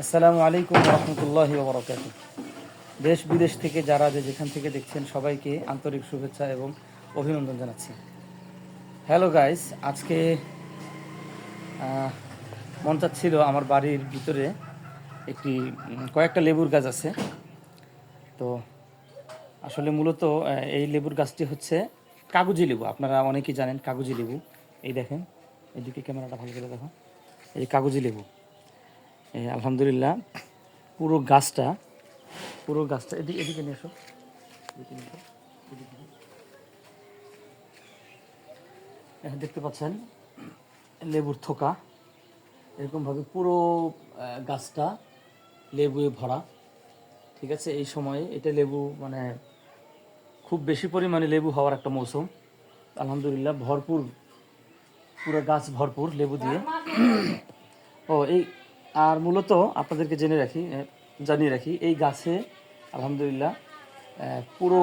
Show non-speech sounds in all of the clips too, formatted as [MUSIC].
আসসালামু আলাইকুম রহমতুল্লাহ বরকাত দেশ বিদেশ থেকে যারা যে যেখান থেকে দেখছেন, সবাইকে আন্তরিক শুভেচ্ছা এবং অভিনন্দন জানাচ্ছি। হ্যালো গাইস আজকে মন চাচ্ছিল আমার বাড়ির ভিতরে একটি কয়েকটা লেবুর গাছ আছে। তো আসলে মূলত এই লেবুর গাছটি হচ্ছে কাগজি লেবু। আপনারা অনেকেই জানেন কাগজি লেবু। এই দেখেন, এদিকে ক্যামেরাটা ভালো করে দেখো। এই কাগজি লেবু। আলহামদুলিল্লাহ পুরো গাছটা পুরো গাছটা এদিকে এদিকে নিয়ে এসো দেখতে পাচ্ছেন লেবুর থোকা এরকমভাবে পুরো গাছটা লেবুয়ে ভরা। ঠিক আছে এই সময়ে এটা লেবু মানে খুব বেশি পরিমাণে লেবু হওয়ার একটা মৌসুম। আলহামদুলিল্লাহ ভরপুর পুরো গাছ ভরপুর লেবু দিয়ে। ও এই আর মূলত আপনাদেরকে জেনে রাখি জানিয়ে রাখি, এই গাছে, আলহামদুলিল্লাহ পুরো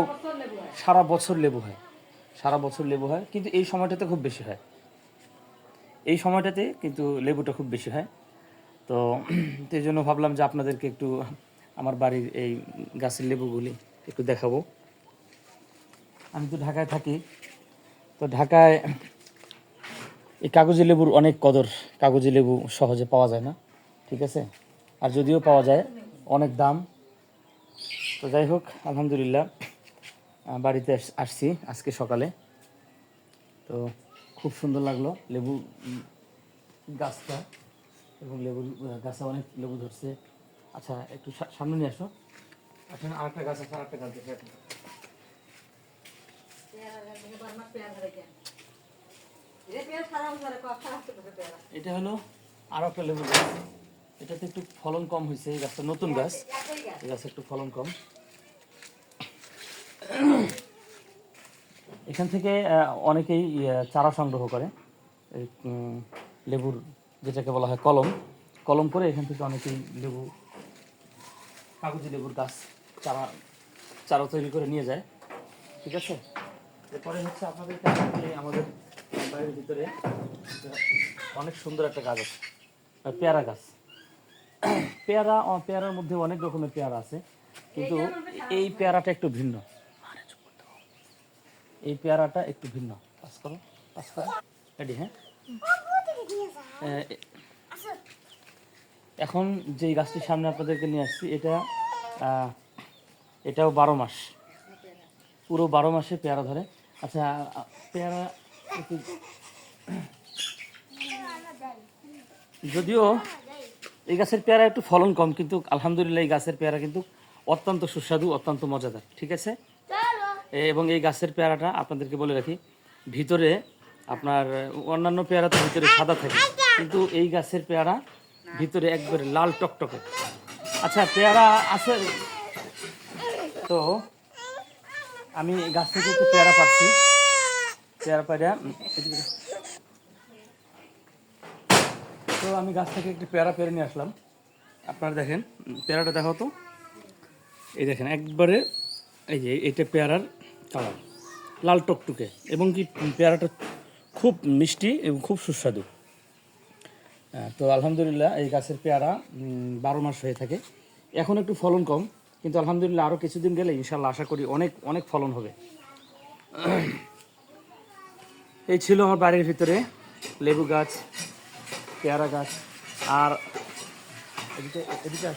সারা বছর লেবু হয়। সারা বছর লেবু হয়, কিন্তু এই সময়টাতে খুব বেশি হয়। এই সময়টাতে কিন্তু লেবুটা খুব বেশি হয়। [CLEARS THROAT] তো এই জন্য ভাবলাম যে আপনাদেরকে একটু আমার বাড়ির এই গাছের লেবুগুলি একটু দেখাবো। আমি তো ঢাকায় থাকি, তো ঢাকায় এই কাগজি লেবুর অনেক কদর, কাগজি লেবু সহজে পাওয়া যায় না। ঠিক আছে? আর যদিও পাওয়া যায় অনেক দাম। তো যাই হোক আলহামদুলিল্লাহ বাড়িতে আসছি আজকে সকালে। তো খুব সুন্দর লাগল লেবু গাছটা এবং লেবু গাছে অনেক লেবু ধরছে। আচ্ছা একটু সা- সামনে নিয়ে আসো। আচ্ছা আরেকটা গাছ আছে আরেকটা গাছ দেখে এটা হলো আরও একটা লেবু গাছ। এটাতে একটু ফলন কম হয়েছে, এই গাছটা নতুন গাছ। এই গাছে একটু ফলন কম। এখান থেকে অনেকেই চারা সংগ্রহ করে। লেবুর যেটাকে বলা হয় কলম। কলম করে এখান থেকে অনেকেই লেবু, কাগজি লেবুর গাছ চারা চারা তৈরি করে নিয়ে যায়। ঠিক আছে? এরপরে হচ্ছে আপনাদের আমাদের বাড়ির ভিতরে অনেক সুন্দর একটা গাছ আছে পেয়ারা গাছ। পেয়ারা পেয়ারার মধ্যে অনেক রকমের পেয়ারা আছে, কিন্তু এই পেয়ারাটা একটু ভিন্ন। এই পেয়ারাটা একটু ভিন্ন। পাস করো পাস করো। রেডি হ্যাঁ? এখন যেই গাছটির সামনে আপনাদেরকে নিয়ে আসছি, এটা এটাও বারো মাস। পুরো বারো মাসে পেয়ারা ধরে। আচ্ছা পেয়ারা যদিও এই গাছের পেয়ারা একটু ফলন কম কিন্তু আলহামদুলিল্লাহ এই গাছের পেয়ারা কিন্তু অত্যন্ত সুস্বাদু অত্যন্ত মজাদার ঠিক আছে? এবং এই গাছের পেয়ারাটা আপনাদেরকে বলে রাখি ভিতরে আপনার অন্যান্য পেয়ারা তো ভিতরে সাদা থাকে কিন্তু এই গাছের পেয়ারা ভিতরে একবারে লাল টকটকে। আচ্ছা পেয়ারা আছে? তো আমি এই গাছ থেকে একটু পেয়ারা পাচ্ছি। পেয়ারা পাড়া তো আমি গাছ থেকে একটি পেয়ারা পেরে নিয়ে আসলাম। আপনারা দেখেন, পেয়ারাটা দেখো তো। এই দেখেন, একবারে এই যে এটা পেয়ারার কালার, লাল টকটুকে, এবং কি পেয়ারাটা খুব মিষ্টি এবং খুব সুস্বাদু। তো আলহামদুলিল্লাহ এই গাছের পেয়ারা বারো মাস হয়ে থাকে। এখন একটু ফলন কম, কিন্তু আলহামদুলিল্লাহ আরও কিছুদিন গেলে ইনশাল্লাহ আশা করি অনেক অনেক ফলন হবে। এই ছিল আমার বাড়ির ভিতরে লেবু গাছ পেয়ারা গাছ। আর এদিকে এদিকে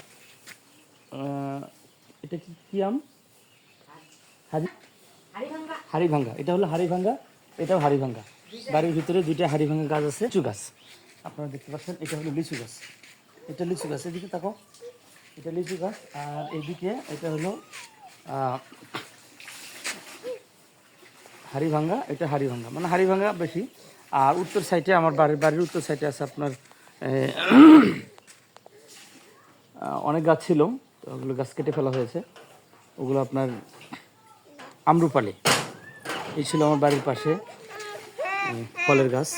এটা কি কি আম? হারি হাড়িভাঙ্গা। এটা হলো হাড়িভাঙ্গা এটাও হাড়িভাঙ্গা। বাড়ির ভিতরে দুইটা হাড়িভাঙ্গা গাছ আছে লিচু গাছ। আপনারা দেখতে পাচ্ছেন এটা হলো লিচু গাছ। এটা লিচু গাছ এদিকে তাকো এটা লিচু গাছ আর এইদিকে এটা হলো আহ, হাড়িভাঙ্গা এটা হাড়িভাঙ্গা। মানে হাড়িভাঙ্গা বেশি। আর উত্তর সাইডে আমার বাড়ির বাড়ির উত্তর সাইডে আছে আপনার অনেক গাছ ছিল, তো ওগুলো গাছ কেটে ফেলা হয়েছে। ওগুলো আপনার আমরুপালি। এই ছিল আমার বাড়ির পাশে ফলের গাছ।